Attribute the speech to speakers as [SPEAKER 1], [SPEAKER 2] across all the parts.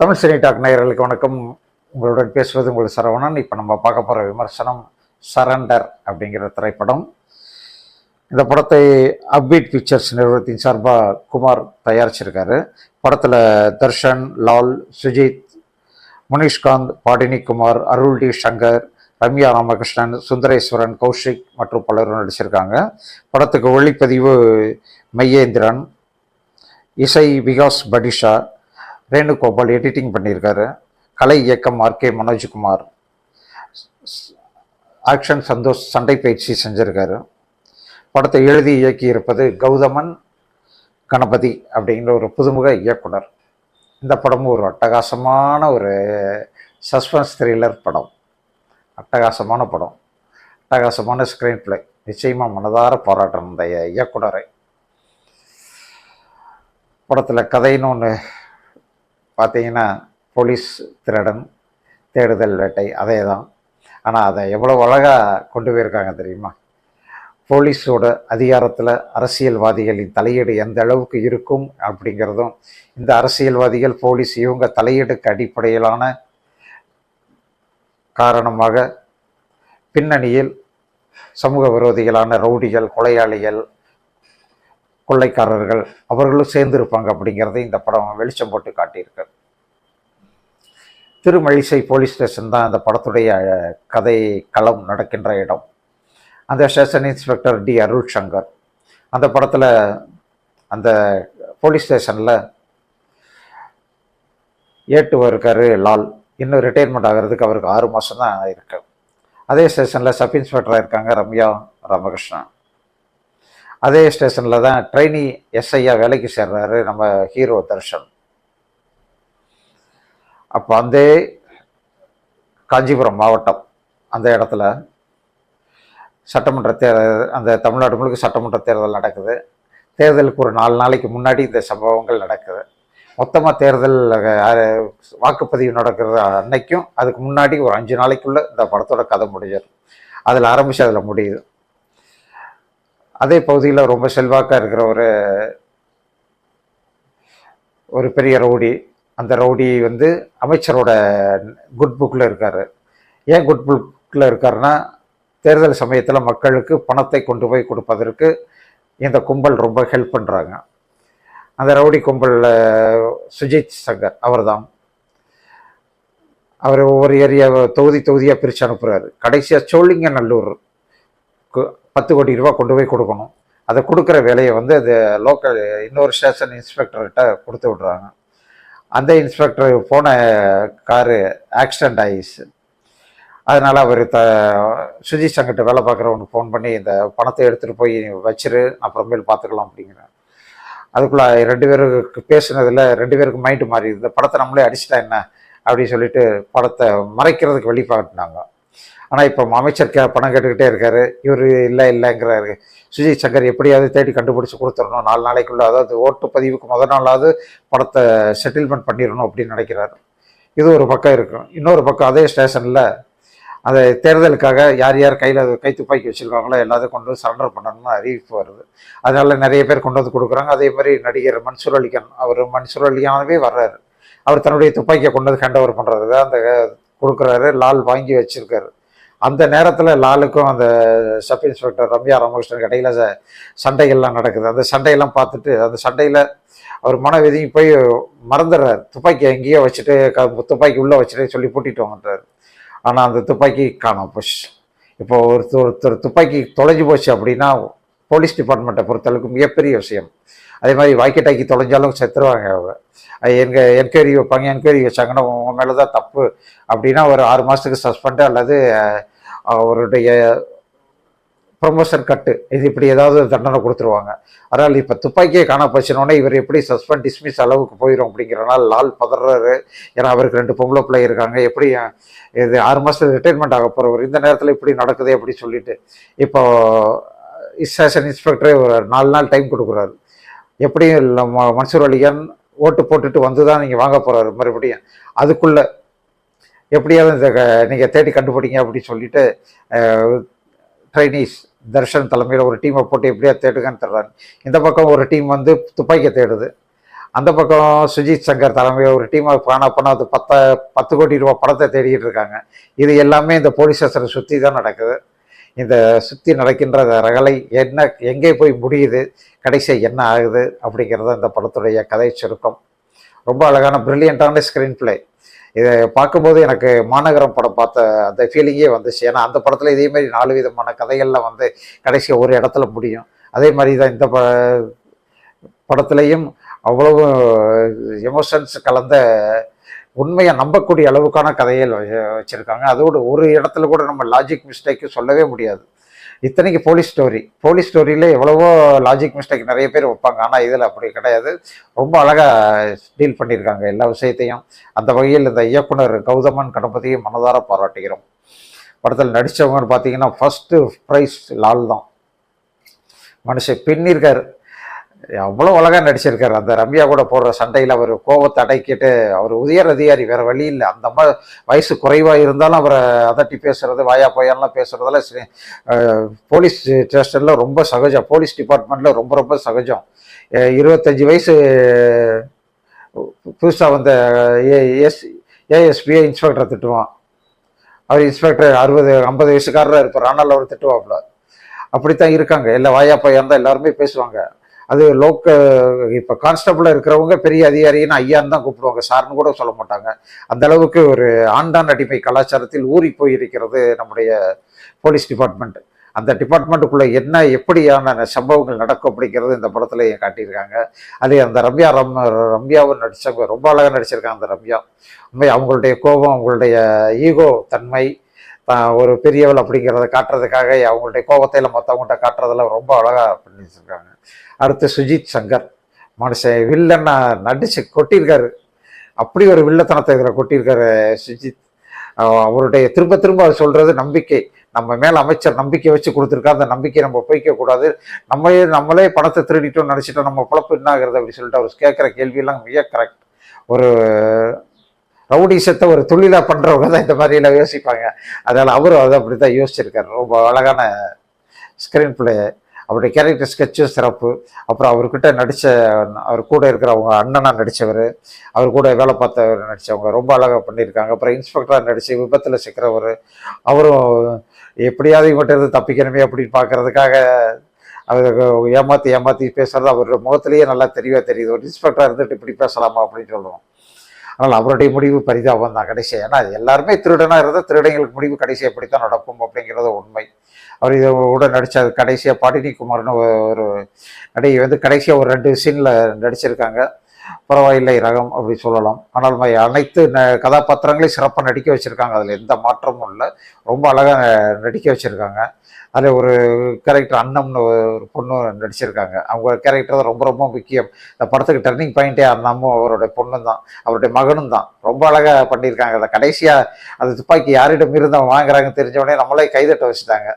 [SPEAKER 1] Tamil cine talk நேயர்களுக்கு வணக்கம். உங்களுடன் பேசுவது உங்கள் சரவணன். இப்போ நம்ம பார்க்க போகிற விமர்சனம் சரண்டர் அப்படிங்கிற திரைப்படம். இந்த படத்தை அப்பீட் பிக்சர்ஸ் நிறுவனத்தின் சார்பாக குமார் தயாரிச்சிருக்காரு. படத்தில் தர்ஷன் லால் சுஜித் முனிஷ்காந்த் பாடினி குமார் அருள் டி சங்கர் ரம்யா ராமகிருஷ்ணன் சுந்தரேஸ்வரன் கௌஷிக் மற்றும் பலரும் நடிச்சிருக்காங்க. படத்துக்கு ஒளிப்பதிவு மையேந்திரன் இசை விகாஸ் படிஷா வேணுகோபால் எடிட்டிங் பண்ணியிருக்காரு. கலை இயக்கம் ஆர்கே மனோஜ்குமார். ஆக்ஷன் சந்தோஷ் சண்டை பயிற்சி செஞ்சிருக்காரு. படத்தை எழுதி இயக்கியிருப்பது கௌதமன் கணபதி அப்படிங்கிற ஒரு புதுமுக இயக்குனர். இந்த படமும் ஒரு அட்டகாசமான ஒரு சஸ்பென்ஸ் த்ரில்லர் படம். அட்டகாசமான படம். அட்டகாசமான ஸ்க்ரீன் பிளே நிச்சயமாக மனதார பாராட்டணும் இந்த இயக்குனரை. படத்தில் கதைன்னு ஒன்று பார்த்தீங்கன்னா போலீஸ் திருடன் தேடுதல் வேட்டை அதே தான் ஆனால் அதை எவ்வளோ அழகாக கொண்டு போயிருக்காங்க தெரியுமா? போலீஸோட அதிகாரத்தில் அரசியல்வாதிகளின் தலையீடு எந்த அளவுக்கு இருக்கும் அப்படிங்கிறதும் இந்த அரசியல்வாதிகள் போலீஸ் இவங்க தலையீடுக்கு அடிப்படையிலான காரணமாக பின்னணியில் சமூக விரோதிகளான ரவுடிகள் கொலையாளிகள் கொள்ளைக்காரர்கள் அவர்களும் சேர்ந்திருப்பாங்க அப்படிங்கிறத இந்த படம் வெளிச்சம் போட்டு காட்டியிருக்கு. திருமழிசை போலீஸ் ஸ்டேஷன் தான் அந்த படத்துடைய கதை களம் நடக்கின்ற இடம். அந்த station inspector D. Arul Shankar. அந்த படத்தில் அந்த போலீஸ் ஸ்டேஷனில் ஏட்டு இருக்காரு லால். இன்னும் ரிட்டையர்மெண்ட் ஆகிறதுக்கு அவருக்கு ஆறு மாதம் தான் இருக்கு அதே ஸ்டேஷனில் சப் இன்ஸ்பெக்டராக இருக்காங்க ரம்யா ராமகிருஷ்ணன் அதே ஸ்டேஷனில் தான் ட்ரெயினி எஸ்ஐயா வேலைக்கு சேர்றாரு நம்ம ஹீரோ தர்ஷன். அப்போ அந்த காஞ்சிபுரம் மாவட்டம் அந்த இடத்துல சட்டமன்ற தேர்தல் அந்த தமிழ்நாடு முழுக்க சட்டமன்ற தேர்தல் நடக்குது. தேர்தலுக்கு ஒரு நாலு நாளைக்கு முன்னாடி இந்த சம்பவங்கள் நடக்குது. மொத்தமாக தேர்தல் வாக்குப்பதிவு நடக்கிற அன்னைக்கும் அதுக்கு முன்னாடி ஒரு அஞ்சு நாளைக்குள்ளே இந்த படத்தோட கதை முடிஞ்சிடும். அதில் ஆரம்பித்து அதில் முடியுது. அதே பகுதியில் ரொம்ப செல்வாக்காக இருக்கிற ஒரு ஒரு பெரிய ரவுடி. அந்த ரவுடி வந்து அமைச்சரோட குட் புக்கில் இருக்கார். ஏன் குட் புக்கில் இருக்காருன்னா தேர்தல் சமயத்தில் மக்களுக்கு பணத்தை கொண்டு போய் கொடுப்பதற்கு இந்த கும்பல் ரொம்ப ஹெல்ப் பண்ணுறாங்க அந்த ரவுடி கும்பலில் சுஜித் சங்கர் அவர்தான். அவர் ஒவ்வொரு ஏரியாவை தொகுதி தொகுதியாக பிரித்து அனுப்புகிறாரு கடைசியாக சோழிங்கநல்லூர் கு- பத்து கோடி ரூபா கொண்டு போய் கொடுக்கணும். அதை கொடுக்குற வேலையை வந்து அது லோக்கல் இன்னொரு ஸ்டேஷன் இன்ஸ்பெக்டர்கிட்ட கொடுத்து விட்றாங்க. அந்த இன்ஸ்பெக்டர் போன காரு ஆக்சிடெண்ட் ஆகிடுச்சு அதனால் அவர் த சுஜித் சங்கிட்ட வேலை பார்க்குறவனுக்கு ஃபோன் பண்ணி இந்த பணத்தை எடுத்துகிட்டு போய் வச்சிரு அப்புறமேல் பார்த்துக்கலாம் அப்படிங்கிறேன் அதுக்குள்ளே ரெண்டு பேருக்கு பேசுனதில் ரெண்டு பேருக்கு மைண்டு மாறி இந்த படத்தை நம்மளே அடிச்சிட்டா என்ன? அப்படின்னு சொல்லிட்டு படத்தை மறைக்கிறதுக்கு வெளிப்பாட்டினாங்க ஆனால் இப்போ அமைச்சர் கே பணம் கேட்டுக்கிட்டே இருக்காரு. இவர் இல்லை இல்லைங்கிறாரு. சுஜித் சங்கர் எப்படியாவது தேடி கண்டுபிடிச்சி கொடுத்துடணும். நாலு நாளைக்குள்ள அதாவது ஓட்டு பதிவுக்கு முத நாளாவது படத்தை செட்டில்மெண்ட் பண்ணிடணும் அப்படின்னு நினைக்கிறாரு. இது ஒரு பக்கம் இருக்கும். இன்னொரு பக்கம் அதே ஸ்டேஷனில் அந்த தேர்தலுக்காக யார் யார் கையில் கை துப்பாக்கி வச்சுருக்காங்களோ எல்லாத்தையும் கொண்டு வந்து சரண்டர் பண்ணணும்னு அறிவிப்பு வருது. அதனால நிறைய பேர் கொண்டு வந்து கொடுக்குறாங்க. அதே மாதிரி நடிகர் மன்சூர் அலிகான் அவர் மன்சூர் அலிகானவே வர்றாரு. அவர் தன்னுடைய துப்பாக்கியை கொண்டு வந்து ஹேண்ட் ஓவர் தான் அந்த கொடுக்குறாரு லால் வாங்கி வச்சுருக்காரு. அந்த நேரத்தில் லாலுக்கும் அந்த சப் இன்ஸ்பெக்டர் ரம்யா ராமகிருஷ்ணன் இடையில ச- சண்டைகள்லாம் நடக்குது. அந்த சண்டையெல்லாம் பார்த்துட்டு அந்த சண்டையில் அவர் மனவிதிங்கி போய் மறந்துடுறாரு. துப்பாக்கி எங்கேயோ வச்சுட்டு க துப்பாக்கி உள்ளே வச்சுட்டு சொல்லி பூட்டிட்டு வாங்கன்றாரு ஆனால் அந்த துப்பாக்கி காணும் புஷ் இப்போ ஒருத்தர் ஒருத்தர் துப்பாக்கி தொலைஞ்சு போச்சு அப்படின்னா போலீஸ் டிபார்ட்மெண்ட்டை பொறுத்தளவுக்கு மிகப்பெரிய விஷயம். அதே மாதிரி வாய்க்கட்டாக்கி தொலைஞ்சாலும் செத்துருவாங்க அவங்க. எங்கள் என்கொயரி வைப்பாங்க என்கொயரி வச்சாங்கன்னா உங்கள் மேலே தான் தப்பு. அப்படின்னா ஒரு ஆறு மாதத்துக்கு சஸ்பெண்டு அல்லது அவருடைய ப்ரொமோஷன் கட்டு. இது இப்படி ஏதாவது தண்டனை கொடுத்துருவாங்க. அதனால் இப்போ துப்பாக்கியே காண போச்சுனோடனே இவர் எப்படி சஸ்பெண்ட் டிஸ்மிஸ் அளவுக்கு போயிடும் அப்படிங்கிறனால லால் பதறாரு. ஏன்னா அவருக்கு ரெண்டு பொம்பளை பிள்ளை இருக்காங்க. எப்படி இது ஆறு மாதத்துக்கு ரிட்டைர்மெண்ட் ஆக போகிறவர் இந்த நேரத்தில் இப்படி நடக்குது அப்படி சொல்லிட்டு. இப்போ ஸ்டேஷன் இன்ஸ்பெக்டரே ஒரு நாலு நாள் டைம் கொடுக்குறாரு. எப்படியும் நம்ம ம- மன்சூர் அலிகான் ஓட்டு போட்டுட்டு வந்து தான் நீங்கள் வாங்க போகிறாரு மறுபடியும். அதுக்குள்ளே எப்படியாவது இந்த நீங்கள் தேடி கண்டுபிடிங்க அப்படின்னு சொல்லிட்டு ட்ரைனீஸ் தர்ஷன் தலைமையில் ஒரு டீமை போட்டு எப்படியா தேடுங்கன்னு தர்றாங்க இந்த பக்கம் ஒரு டீம் வந்து துப்பாக்கியை தேடுது. அந்த பக்கம் சுஜித் சங்கர் தலைமையில் ஒரு டீமை காணா போனால் அது பத்த பத்து கோடி ரூபா படத்தை தேடிக்கிட்டு இருக்காங்க. இது எல்லாமே இந்த போலீஸ் ஸ்டேஷனை சுற்றி தான் நடக்குது. இந்த சுற்றி நடக்கின்ற இந்த ரகளை என்ன எங்கே போய் முடியுது கடைசியாக என்ன ஆகுது அப்படிங்கிறது இந்த படத்துடைய கதை சுருக்கம். ரொம்ப அழகான ப்ரில்லியண்ட்டான ஸ்க்ரீன் பிளே இதை பார்க்கும்போது எனக்கு மாநகரம் படம் பார்த்த அந்த ஃபீலிங்கே வந்துச்சு. ஏன்னா அந்த படத்தில் இதே மாதிரி நாலு விதமான கதைகளில் வந்து கடைசியாக ஒரு இடத்துல முடியும். அதே மாதிரி தான் இந்த ப படத்துலையும் அவ்வளவு எமோஷன்ஸ் கலந்த உண்மையை நம்பக்கூடிய அளவுக்கான கதைகள் வச்சுருக்காங்க. அதோடு ஒரு இடத்துல கூட நம்ம லாஜிக் மிஸ்டேக்கு சொல்லவே முடியாது. இத்தனைக்கு போலீஸ் ஸ்டோரி போலீஸ் ஸ்டோரியில் எவ்வளவோ லாஜிக் மிஸ்டேக் நிறைய பேர் வைப்பாங்க. ஆனால் இதில் அப்படி கிடையாது. ரொம்ப அழகாக டீல் பண்ணியிருக்காங்க எல்லா விஷயத்தையும். அந்த வகையில் இந்த இயக்குனர் கௌதமன் கணபதியை மனதார பாராட்டுகிறோம். படத்தில் நடித்தவங்கன்னு பார்த்தீங்கன்னா ஃபஸ்ட்டு ப்ரைஸ் லால் தான் மனுஷன் பின்னிருக்கார். அவ்வளோ அழகாக நடிச்சிருக்காரு. அந்த ரம்யா கூட போடுற சண்டையில் அவர் கோபத்தை அடைக்கிட்டு அவர் உயர் அதிகாரி வேறு வழி இல்லை. அந்த மாதிரி வயசு குறைவாக இருந்தாலும் அவரை அதட்டி பேசுறது வாயா போயான்லாம் பேசுறதெல்லாம் போலீஸ் ஸ்டேஷனில் ரொம்ப சகஜம். போலீஸ் டிபார்ட்மெண்ட்டில் ரொம்ப ரொம்ப சகஜம். இருபத்தஞ்சி வயசு புதுசாக வந்த ஏஎஸ் ஏஎஸ்பியை இன்ஸ்பெக்டரை திட்டுவான். அவர் இன்ஸ்பெக்டர் அறுபது ஐம்பது வயசுக்காரராக இருப்பார். ஆனால் அவர் திட்டுவாப்புல. அப்படித்தான் இருக்காங்க. எல்லா வாயா பையன் தான் எல்லாருமே பேசுவாங்க. அது லோக்க இப்போ கான்ஸ்டபிளாக இருக்கிறவங்க பெரிய அதிகாரின்னு ஐயான்னு தான் கூப்பிடுவாங்க. சார்னு கூட சொல்ல மாட்டாங்க. அந்த அளவுக்கு ஒரு ஆண்டான் அடிமை கலாச்சாரத்தில் ஊறி போயிருக்கிறது நம்முடைய போலீஸ் டிபார்ட்மெண்ட். அந்த டிபார்ட்மெண்ட்டுக்குள்ளே என்ன எப்படியான சம்பவங்கள் நடக்கும் அப்படிங்கிறது இந்த படத்தில் காட்டியிருக்காங்க. அது அந்த ரம்யா ரம் ரம்யாவும் நடித்தவங்க ரொம்ப அழகாக நடிச்சிருக்காங்க அந்த ரம்யா. உண்மை அவங்களுடைய கோபம் அவங்களுடைய ஈகோ தன்மை ஒரு பெரியவள் அப்படிங்கிறத காட்டுறதுக்காக அவங்களுடைய கோபத்தையில் மற்றவங்கள்ட்ட காட்டுறதெல்லாம் ரொம்ப அழகாக பண்ணி அடுத்து சுஜித் சங்கர். மனுஷன் வில்லன்னா நடிச்சு கொட்டியிருக்காரு. அப்படி ஒரு வில்லத்தனத்தை இதில் கொட்டியிருக்காரு சுஜித். அவருடைய திரும்ப திரும்ப அவர் சொல்கிறது நம்பிக்கை. நம்ம மேலே அமைச்சர் நம்பிக்கை வச்சு கொடுத்துருக்கா அந்த நம்பிக்கை நம்ம பொய்க்கக்கூடாது நம்மளே நம்மளே பணத்தை திருடிட்டோம் நினச்சிட்டோம் நம்ம பிழப்பு என்ன ஆகுறது அப்படின்னு சொல்லிட்டு அவர் கேட்குற கேள்வியெல்லாம் மிக கரெக்ட் ஒரு ரவுடிசத்தை ஒரு தொழிலாக பண்ணுறவங்க தான் இந்த மாதிரிலாம் யோசிப்பாங்க. அதனால் அவரும் அதை அப்படி தான் யோசிச்சிருக்காரு. ரொம்ப அழகான ஸ்க்ரீன் பிளே அவருடைய கேரக்டர் ஸ்கெட்சும் சிறப்பு. அப்புறம் அவர்கிட்ட நடித்த அவர் கூட இருக்கிறவங்க அண்ணனாக நடித்தவர் அவர் கூட வேலை பார்த்தவர் நடித்தவங்க ரொம்ப அழகாக பண்ணியிருக்காங்க. அப்புறம் இன்ஸ்பெக்டராக நடித்து விபத்தில் சிக்கிறவர் அவரும் எப்படியாவது இவங்ககிட்ட இருந்து தப்பிக்கணுமே அப்படின்னு பார்க்குறதுக்காக அவர் ஏமாற்றி ஏமாற்றி பேசுறது அவரோட முகத்திலேயே நல்லா தெரியவே தெரியுது. ஒரு இன்ஸ்பெக்டராக இருந்துட்டு இப்படி பேசலாமா அப்படின்னு சொல்லுவோம் ஆனால் அவருடைய முடிவு பரிதாபம் தான் கடைசி ஏன்னா எல்லாருமே திருடனாக இருந்தால் திருடங்களுக்கு முடிவு கடைசி எப்படித்தான் நடக்கும் அப்படிங்கிறது உண்மை. அவர் இதை கூட நடித்த கடைசியாக பாடினி குமார்னு ஒரு நடிகை வந்து கடைசியாக ஒரு ரெண்டு சீனில் நடிச்சிருக்காங்க. பரவாயில்லை ரகம் அப்படி சொல்லலாம். ஆனால் அனைத்து ந- கதாபாத்திரங்களையும் சிறப்பாக நடிக்க வச்சுருக்காங்க. அதில் எந்த மாற்றமும் இல்லை. ரொம்ப அழகாக நடிக்க வச்சுருக்காங்க. அதில் ஒரு கேரக்டர் அண்ணம்னு ஒரு பொண்ணு நடிச்சிருக்காங்க. அவங்க கேரக்டர் தான் ரொம்ப ரொம்ப முக்கியம். இந்த படத்துக்கு டர்னிங் பாயிண்ட்டே அண்ணமும் அவருடைய பொண்ணும் தான் அவருடைய மகனும் தான் ரொம்ப அழகாக பண்ணியிருக்காங்க. அதை கடைசியாக அந்த துப்பாக்கி யாரிடம் இருந்து அவன் வாங்குறாங்கன்னு தெரிஞ்சவொடனே நம்மளே கைதட்ட வச்சுட்டாங்க.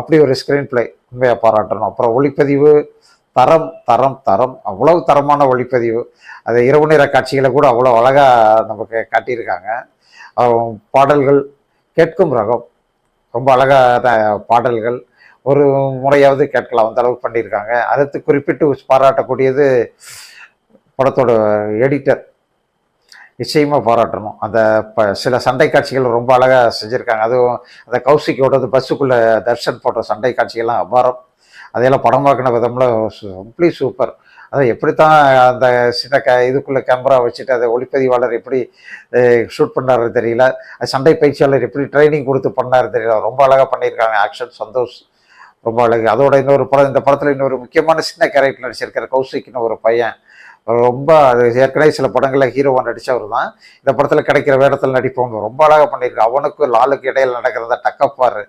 [SPEAKER 1] அப்படி ஒரு ஸ்க்ரீன் பிளே உண்மையாக பாராட்டணும். அப்புறம் ஒளிப்பதிவு தரம் தரம் தரம். அவ்வளவு தரமான ஒளிப்பதிவு. அது இரவு நேர காட்சிகளை கூட அவ்வளோ அழகாக நமக்கு காட்டியிருக்காங்க. பாடல்கள் கேட்கும் ரகம். ரொம்ப அழகான பாடல்கள். ஒரு முறையாவது கேட்கலாம். அந்த அளவுக்கு பண்ணியிருக்காங்க. அடுத்து குறிப்பிட்டு பாராட்டக்கூடியது படத்தோட எடிட்டர். நிச்சயமாக பாராட்டணும். அந்த ப சில சண்டை காட்சிகள் ரொம்ப அழகாக செஞ்சுருக்காங்க. அதுவும் அந்த கௌசிக்கோடது பஸ்ஸுக்குள்ளே தர்ஷன் போட்ட சண்டை காட்சிகள்லாம் அபாரம். அதையெல்லாம் படம் பார்க்கின விதம்ல கம்ப்ளீ சூப்பர் அதை எப்படித்தான் அந்த சின்ன க இதுக்குள்ளே கேமரா வச்சுட்டு அதை ஒளிப்பதிவாளர் எப்படி ஷூட் பண்ணாரு தெரியல. அது சண்டை பயிற்சியாளர் எப்படி ட்ரைனிங் கொடுத்து பண்ணாரு தெரியல. ரொம்ப அழகாக பண்ணியிருக்காங்க ஆக்ஷன் சந்தோஷ். ரொம்ப அழகு. அதோட இன்னொரு படம் இந்த படத்தில் இன்னொரு முக்கியமான சின்ன கேரக்டர் நடிச்சிருக்காரு கௌசிக்னு ஒரு பையன். ரொம்ப அது ஏற்கனவே சில படங்களில் ஹீரோவாக நடித்தவர் தான். இந்த படத்தில் கிடைக்கிற வேடத்தில் நடிப்பவங்க ரொம்ப அழகாக பண்ணியிருக்கான் அவனுக்கு லாலுக்கு இடையில் நடக்கிறத அந்த டக்கப்பாரு.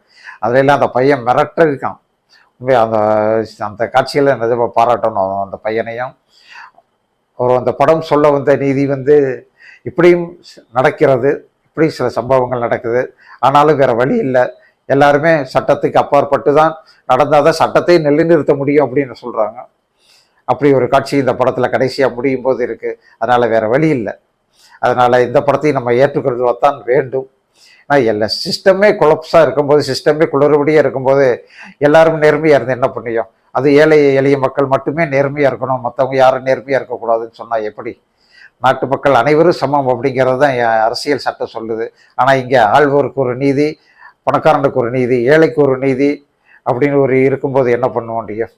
[SPEAKER 1] அதுல எல்லாம் அந்த பையன் மிரட்டிருக்கான் அந்த அந்த காட்சியில் நிஜமாக பாராட்டணும். அந்த பையனையும். ஒரு அந்த படம் சொல்ல வந்த நீதி வந்து இப்படியும் நடக்கிறது. இப்படி சில சம்பவங்கள் நடக்குது. ஆனாலும் வேறு வழி இல்லை. எல்லாருமே சட்டத்துக்கு அப்பாற்பட்டு தான் நடந்தால் தான் சட்டத்தை நிலைநிறுத்த முடியும் அப்படின்னு சொல்கிறாங்க அப்படி ஒரு காட்சி இந்த படத்தில் கடைசியாக முடியும் போது இருக்குது அதனால் வேறு வழி இல்லை. அதனால் இந்த படத்தையும் நம்ம ஏற்றுக்கிறது தான் வேண்டும். ஆனால் எல்லா சிஸ்டமே குழப்ஸாக இருக்கும்போது சிஸ்டமே குளறுபடியாக இருக்கும்போது எல்லாரும் நேர்மையாக இருந்து என்ன பண்ணியும்? அது ஏழை எளிய மக்கள் மட்டுமே நேர்மையாக இருக்கணும். மற்றவங்க யாரும் நேர்மையாக இருக்கக்கூடாதுன்னு சொன்னால் எப்படி? நாட்டு மக்கள் அனைவரும் சமம் அப்படிங்கிறது தான் அரசியல் சட்டம் சொல்லுது. ஆனால் இங்கே ஆழ்வோருக்கு ஒரு நீதி பணக்காரனுக்கு ஒரு நீதி ஏழைக்கு ஒரு நீதி அப்படின்னு ஒரு இருக்கும்போது என்ன பண்ணுவோம் டிஎஃப்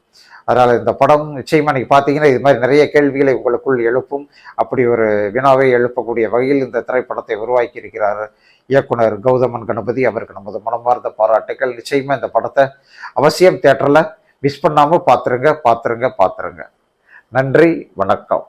[SPEAKER 1] அதனால் இந்த படம் நிச்சயமாக நீங்கள் பார்த்தீங்கன்னா இது மாதிரி நிறைய கேள்விகளை உங்களுக்குள் எழுப்பும். அப்படி ஒரு வினாவை எழுப்பக்கூடிய வகையில் இந்த திரைப்படத்தை உருவாக்கி இருக்கிறார் இயக்குனர் கௌதமன் கணபதி. அவருக்கு நமது மனமார்ந்த பாராட்டுக்கள் நிச்சயமாக இந்த படத்தை அவசியம் தேட்டரில் மிஸ் பண்ணாமல் பார்த்துருங்க பார்த்துருங்க பார்த்துருங்க நன்றி வணக்கம்.